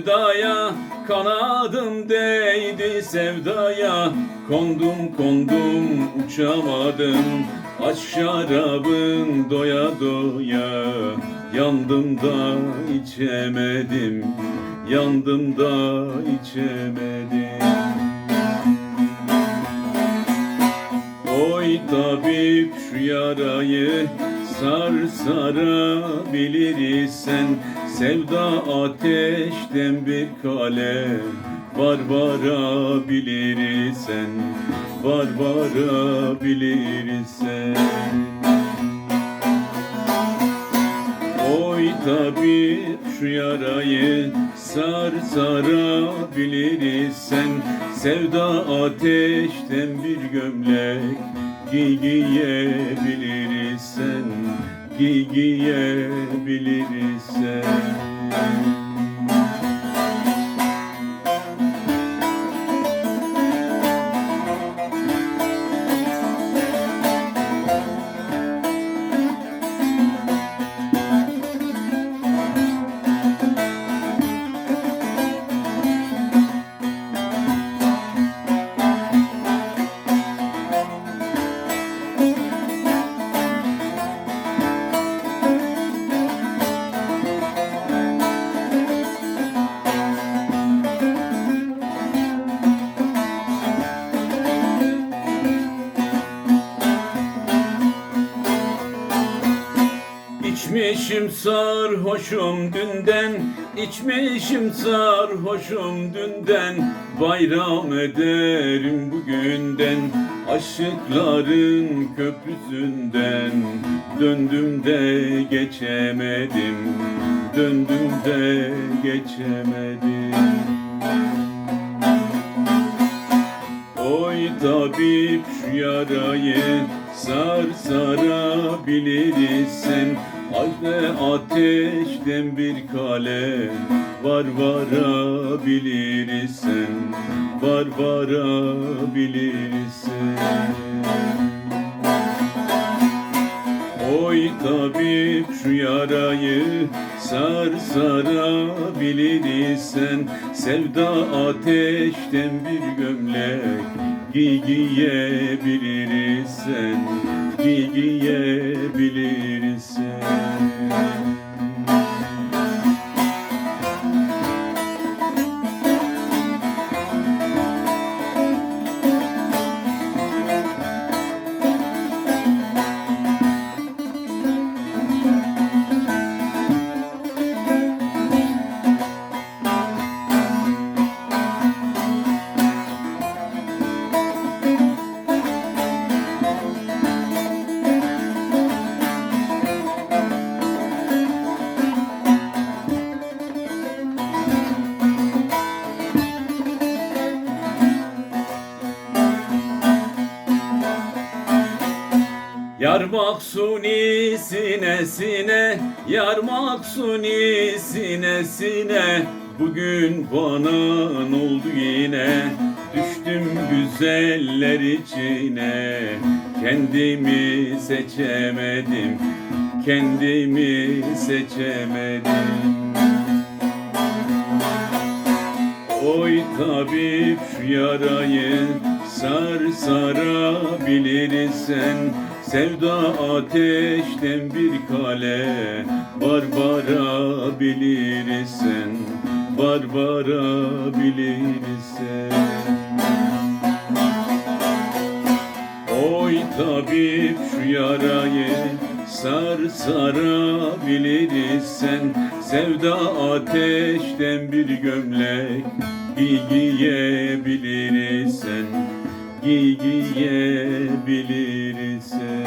sevdaya Kanadım değdi sevdaya. Kondum kondum uçamadım Aç şarabın doya doya. Yandım da içemedim Yandım da içemedim. Oy tabip şu yarayı sar sarabilirsen Sevda ateşten bir kalem. Var varabilirsen Var varabilirsen Oy tabip şu yarayı sar sarabilirsen Sevda ateşten bir gömlek giy giyebilirsen Giy İçmişim sarhoşum dünden içmişim sarhoşum dünden. Bayram ederim bugünden Aşıkların köprüsünden. Döndüm de geçemedim Döndüm de geçemedim. Oy tabip şu yarayı sar sarabilirsen Ayne ateşten bir kalem var varabilirsen Var varabilirsen Oy tabip şu yarayı sar sarabilirsen Sevda ateşten bir gömlek giyebilirsen Giy giyebilirsen Yar maksuni sinesine, yar maksuni sinesine Bugün bana oldu yine Düştüm güzeller içine. Kendimi seçemedim Kendimi seçemedim. Oy tabip şu yarayı sar sarabilirsen Sevda ateşten bir kale var varabilirsen Var varabilirsen Oy tabip şu yarayı sar sarabilirsen Sevda ateşten bir gömlek giy giyebilirsen Giy giyebilirsen